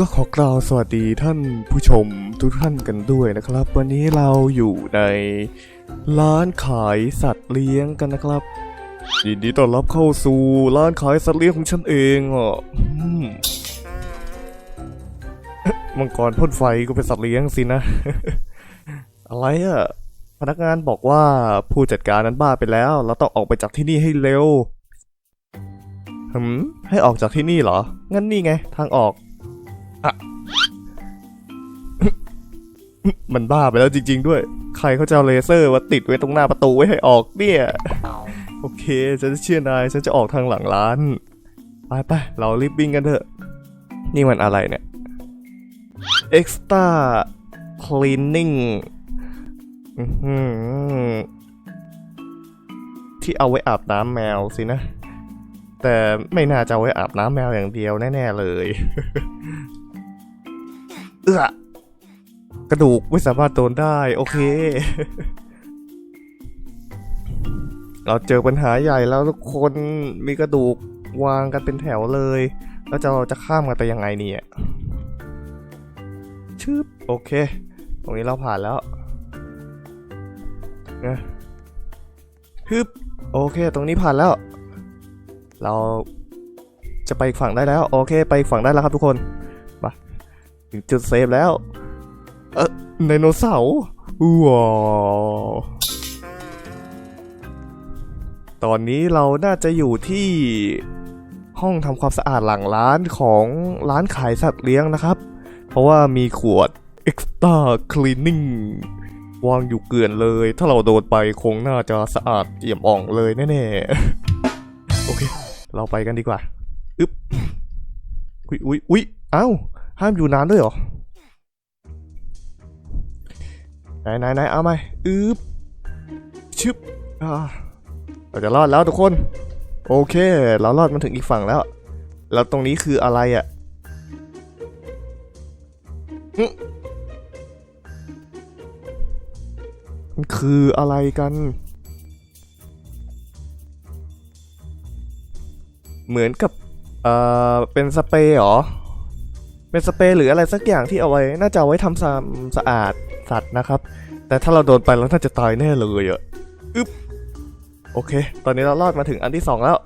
ก็ขอกล่าวสวัสดีท่านผู้ชมทุกท่านกันด้วยนะครับ วันนี้เราอยู่ในร้านขายสัตว์เลี้ยงกันนะครับยินดีต้อนรับเข้าสู่ร้านขายสัตว์เลี้ยงของฉันเองอะอืมเอ๊ะมังกรพ่นไฟก็เป็นสัตว์เลี้ยงสินะ อะไรอะพนักงานบอกว่าผู้จัดการนั้นบ้าไปแล้วเราต้องออกไปจากที่นี่ให้เร็วหืมให้ออกจากที่นี่เหรอ งั้นนี่ไง ทางออก มันบ้าไปแล้วจริง ๆ ด้วย ใครเขาจะเอาเลเซอร์มาติดไว้ตรงหน้าประตูไว้ให้ออกเนี่ยโอเคฉันจะเชื่อนายฉันจะออกทางหลังร้าน ไปไปๆเรารีบวิ่งกันเถอะ นี่มันอะไรเนี่ย extra cleaning อื้อหือที่เอาไว้อาบน้ำแมวสินะ แต่ไม่น่าจะเอาไว้อาบน้ำแมวอย่างเดียวแน่ ๆ เลย เอื้อกระดูกไม่สามารถโดนได้ โอเค เราเจอปัญหาใหญ่แล้วทุกคนมีกระดูกวางกันเป็นแถวเลย แล้วจะเราจะข้ามกันไปยังไงเนี่ยชึบโอเค ตรงนี้เราผ่านแล้วนะฮึบโอเค ตรงนี้ผ่านแล้ว เราจะไปฝั่งได้แล้ว โอเค ไปฝั่งได้แล้วครับทุกคน ถึงจุดเซฟแล้ว เออไดโนเสาร์ว้าวตอนนี้เราน่าจะอยู่ที่ห้องทำความสะอาดหลังร้านของร้านขายสัตว์เลี้ยงนะครับ เพราะว่ามีขวด extra cleaning วางอยู่เกลื่อนเลย ถ้าเราโดนไปคงน่าจะสะอาดเอี่ยมอ่องเลยแน่ๆ โอเค เราไปกันดีกว่า อึ๊บ อุ๊ยอุ๊ยอุ๊ยเอ้า ห้ามอยู่นานด้วยเหรอ ไหนไหนไหนเอาไหมอึ๊บชึบอ่าเราจะรอดแล้วทุกคน โอเค เรารอดมาถึงอีกฝั่งแล้ว แล้วตรงนี้คืออะไรอะ่ะมันคืออะไรกัน เหมือนกับ เอ่อ เป็นสเปรย์เหรอ เป็นสเปรย์หรืออะไรสักอย่างที่เอาไว้ น่าจะเอาไว้ทำความสะอาดสัตว์นะครับ แต่ถ้าเราโดนไปเราน่าจะตายแน่เลยอะอึ๊บโอเค ตอนนี้เรารอดมาถึงอันที่สองแล้ว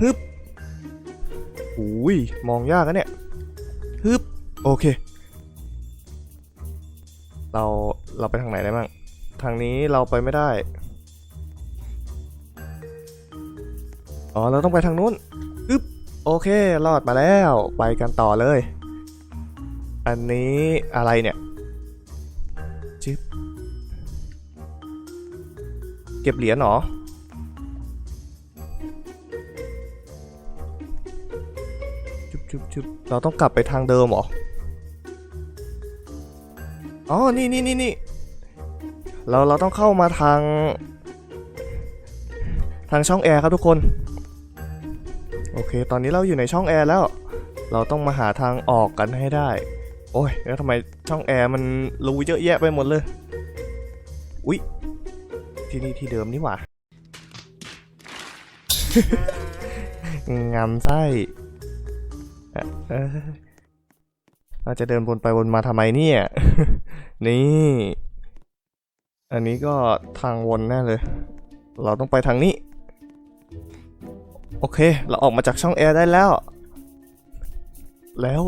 ฮึบอุ้ยมองยากนะเนี่ยฮึบโอเค เราเราไปทางไหนได้บ้างทางนี้เราไปไม่ได้ อ๋อ เราต้องไปทางนู้น โอเค รอดมาแล้ว ไปกันต่อเลย อันนี้อะไรเนี่ยจิ๊บเก็บเหรียญเหรอ จุ๊บจุ๊บจุ๊บเราต้องกลับไปทางเดิมเหรอ อ๋อ นี่นี่นี่นี่เราเราต้องเข้ามาทาง ทางช่องแอร์ครับทุกคน โอเค ตอนนี้เราอยู่ในช่องแอร์แล้ว เราต้องมาหาทางออกกันให้ได้ โอ้ย แล้วทำไมช่องแอร์มันรูเยอะแยะไปหมดเลย อุ๊ย ที่นี่ที่เดิมนี่หว่างามไส้เอ่อเอ้ยเราจะเดินวนไปวนมาทำไมเนี่ย นี่ อันนี้ก็ทางวนแน่เลย เราต้องไปทางนี้ โอเค เราออกมาจากช่องแอร์ได้แล้ว แล้ว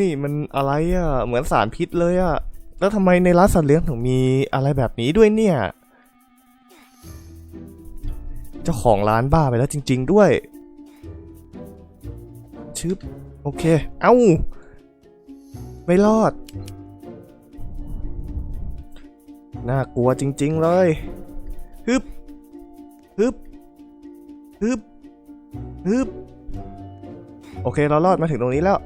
นี่มันอะไรอะ่ะ เหมือนสารพิษเลยอะ่ะ แล้วทำไมในร้านสัตว์เลี้ยงถึงมีอะไรแบบนี้ด้วยเนี่ย เจ้าของร้านบ้าไปแล้วจริง ๆ ด้วย ชึบ โอเค เอ้า ไม่รอด น่ากลัวจริง ๆ เลย ฮึบ ฮึบฮึบ ฮึบโอเคเรารอดมาถึงตรงนี้แล้ว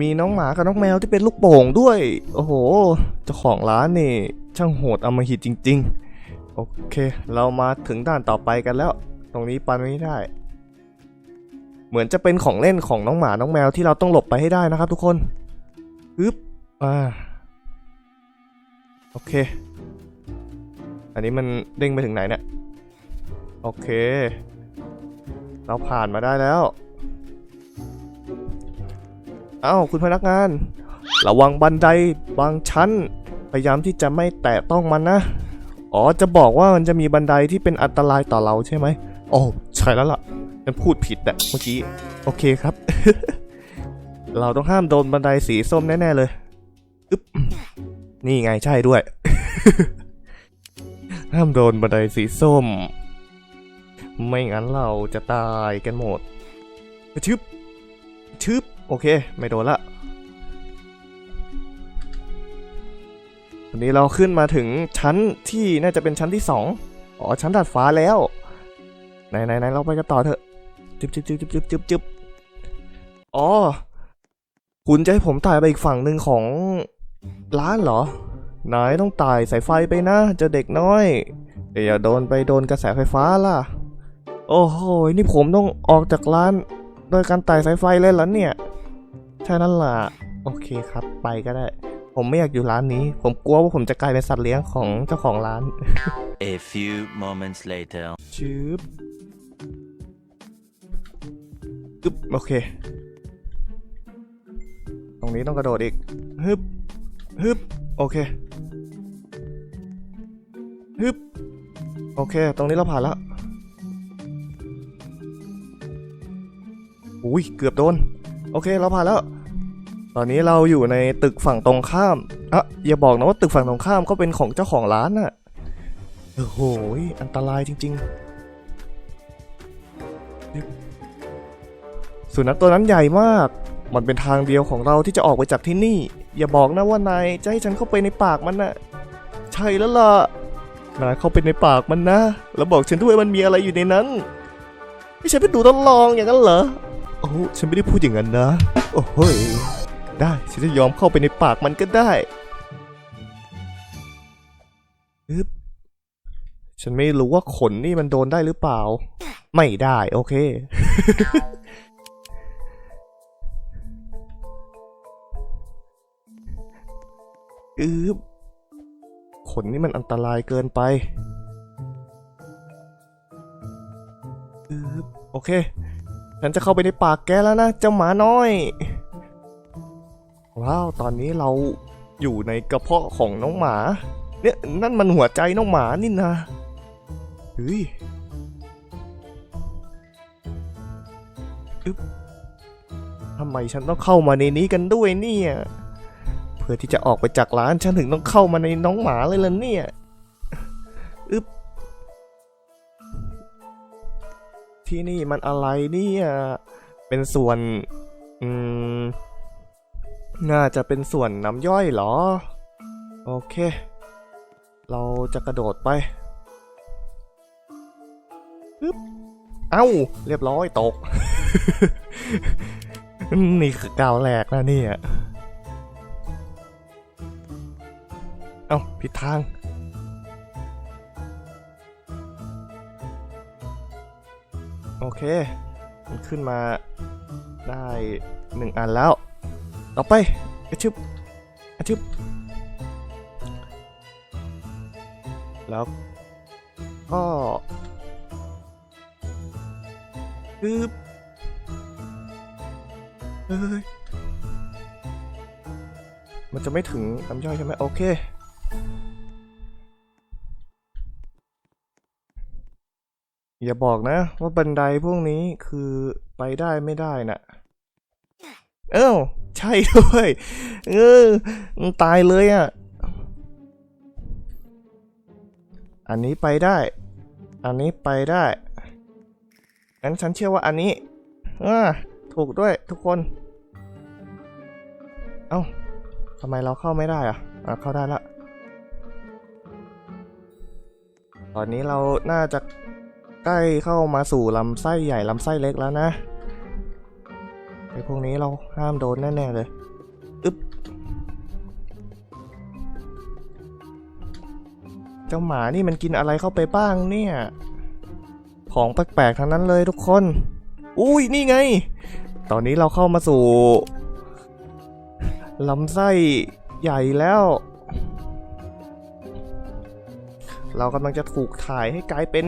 มีน้องหมากับน้องแมวที่เป็นลูกโป่งด้วย โอ้โห เจ้าของร้านนี่ ช่างโหดอมหิตจริง ๆ โอเค เรามาถึงด่านต่อไปกันแล้ว ตรงนี้ปันไม่ได้ เหมือนจะเป็นของเล่นของน้องหมาน้องแมวที่เราต้องหลบไปให้ได้นะครับ ทุกคนฮึบอ่าโอเค อันนี้มันเด้งไปถึงไหนเนี่ย โอเค เราผ่านมาได้แล้วอ้าวคุณพนักงาน ระวังบันไดบางชั้น พยายามที่จะไม่แตะต้องมันนะ อ๋อจะบอกว่ามันจะมีบันไดที่เป็นอันตรายต่อเราใช่ไหมโอ้ใช่แล้วล่ะฉันพูดผิดอะเมื่อกี้ โอเคครับ เราต้องห้ามโดนบันไดสีส้มแน่ ๆ เลยอึ๊บนี่ไงใช่ด้วย ห้ามโดนบันไดสีส้ม ไม่งั้นเราจะตายกันหมดชึบชึบโอเค ไม่โดนละวันนี้เราขึ้นมาถึงชั้นที่น่าจะเป็นชั้นที่สองอ๋อ ชั้นดาดฟ้าแล้ว ไหนไหนไหนเราไปกันต่อเถอะจึบจึบจึบจึบจึบจึบจึบอ๋อ คุณจะให้ผมถ่ายไปอีกฝั่งหนึ่งของร้านเหรอ นายต้องตายสายไฟไปนะ เจ้าเด็กน้อยแต่อย่าโดนไปโดนกระแสไฟฟ้าล่ะ โอ้โห นี่ผมต้องออกจากร้าน โดยการไต่สายไฟเลยเหรอเนี่ย ใช่นั่นล่ะ โอเคครับ ไปก็ได้ ผมไม่อยากอยู่ร้านนี้ ผมกลัวว่าผมจะกลายเป็นสัตว์เลี้ยงของเจ้าของร้าน A few moments later. ชืบอึ๊บโอเค ตรงนี้ต้องกระโดดอีก ฮึบ ฮึบ โอเค ฮึบ โอเค ตรงนี้เราผ่านแล้ว อุ้ยเกือบโดน โอเคเราผ่านแล้ว ตอนนี้เราอยู่ในตึกฝั่งตรงข้ามอะอย่าบอกนะว่าตึกฝั่งตรงข้ามก็เป็นของเจ้าของร้านน่ะโอ้โหอันตรายจริง ๆ สุนัขตัวนั้นใหญ่มาก มันเป็นทางเดียวของเราที่จะออกไปจากที่นี่ อย่าบอกนะว่านายจะให้ฉันเข้าไปในปากมันนะใช่แล้วล่ะนายเข้าไปในปากมันนะ แล้วบอกฉันด้วยมันมีอะไรอยู่ในนั้นไม่ใช่ไปดูทดลองอย่างนั้นเหรอ อ้ฉันไม่ได้พูดอย่างนั้นนะ โอ้โหยได้ฉันจะยอมเข้าไปในปากมันก็ได้อึ๊บฉันไม่รู้ว่าขนนี่มันโดนได้หรือเปล่า ไม่ได้โอเค อืบขนนี่มันอันตรายเกินไป อืบโอเค ฉันจะเข้าไปในปากแกแล้วนะเจ้าหมาน้อย ว้าว ตอนนี้เราอยู่ในกระเพาะของน้องหมา เนี่ยนั่นมันหัวใจน้องหมานี่นะเฮ้ยอึ๊บทำไมฉันต้องเข้ามาในนี้กันด้วยเนี่ย เพื่อที่จะออกไปจากร้านฉันถึงต้องเข้ามาในน้องหมาเลยล่ะเนี่ย ที่นี่มันอะไรเนี่ยเป็นส่วนอืมน่าจะเป็นส่วนน้ำย่อยเหรอ โอเค เราจะกระโดดไปปึ๊บเอ้า เรียบร้อยตก นี่คือก้าวแรกนะเนี่ย เอ้าผิดทาง เค มันขึ้นมาได้หนึ่งอันแล้ว ต่อไปอะชึบอะชึบ แล้วก็ปึ๊บเฮ้ยมันจะไม่ถึงน้ำย่อยใช่ไหมโอเค อย่าบอกนะ ว่าบันไดพวกนี้คือไปได้ไม่ได้น่ะ เอ้า ใช่ด้วย เออมันตายเลยอะ อันนี้ไปได้ อันนี้ไปได้งั้นฉันเชื่อว่าอันนี้อ่าถูกด้วยทุกคน เอ้าทำไมเราเข้าไม่ได้อะอะ เข้าได้ละ ตอนนี้เราน่าจะ ใกล้เข้ามาสู่ลำไส้ใหญ่ลำไส้เล็กแล้วนะไอพวกนี้เราห้ามโดนแน่ๆเลยอึ๊บเจ้าหมานี่มันกินอะไรเข้าไปบ้างเนี่ย ของแปลกๆทั้งนั้นเลยทุกคน อุ้ยนี่ไง ตอนนี้เราเข้ามาสู่ลำไส้ใหญ่แล้ว เรากำลังจะถูกถ่ายให้กลายเป็น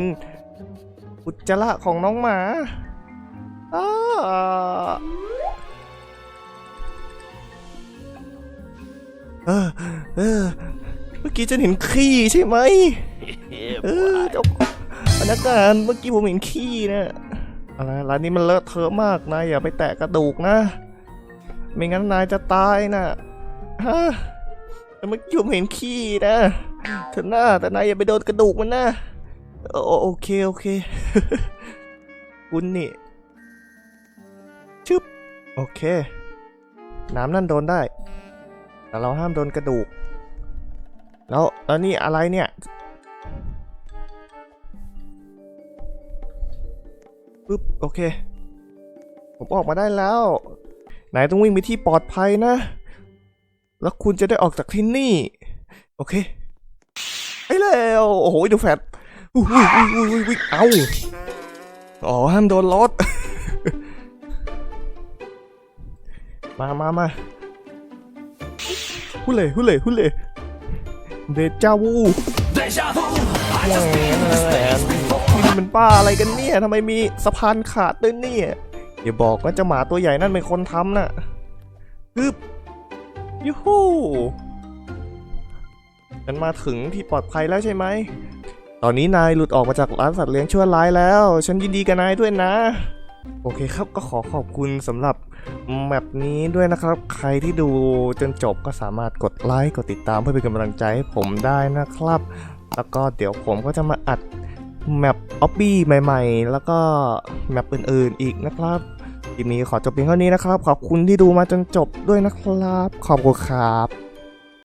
อุจจาระของน้องหมาอ้าเออเออเมื่อกี้ฉันเห็นขี้ใช่ไหมเออเจ้าพนักงานเมื่อกี้ผมเห็นขี้นะอะไรร้านนี้มันเลอะเทอะมากนายอย่าไปแตะกระดูกนะ ไม่งั้นนายจะตายนะฮะเมื่อกี้ผมเห็นขี้นะเถอหน้าแต่นายอย่าไปโดนกระดูกมันนะโอเคโอเค คุณนี่ ชึบ โอเค น้ำนั่นโดนได้ แต่เราห้ามโดนกระดูก แล้วแล้วนี่อะไรเนี่ย ปึ๊บ โอเค ผมออกมาได้แล้วนายต้องวิ่งไปที่ปลอดภัยนะ แล้วคุณจะได้ออกจากที่นี่ โอเคไปแล้วโอ้โห ดูแฟด อุ้ยอุ้ยอุ้ยอุ้ยอุ้ยเอาอ๋อห้ามโดนรถมามามาฮุเล่ฮุเล่ฮุเล่เดจาวูแหมนี่มันป้าอะไรกันเนี่ยทำไมมีสะพานขาดด้วยเนี่ยอย่าบอกว่าเจะหมาตัวใหญ่นั่นเป็นคนทำน่ะฮึบยูฮูฉันมาถึงที่ปลอดภัยแล้วใช่ไหมต อนนี้นายหลุดออกมาจากร้านสัตว์เลี้ยงชั่วร้ายแล้ว ฉันยินดีกับนายด้วยนะ โอเคครับก็ขอขอบคุณสำหรับแมปนี้ด้วยนะครับ ใครที่ดูจนจบก็สามารถกดไลค์กดติดตามเพื่อเป็นกำลังใจให้ผมได้นะครับ แล้วก็เดี๋ยวผมก็จะมาอัดแมปออบบี้ใหม่ๆ แล้วก็แมปอื่นๆอีกนะครับคลิปนี้ขอจบเพียงเท่านี้นะครับ ขอบคุณที่ดูมาจนจบด้วยนะครับ ขอบคุณครับ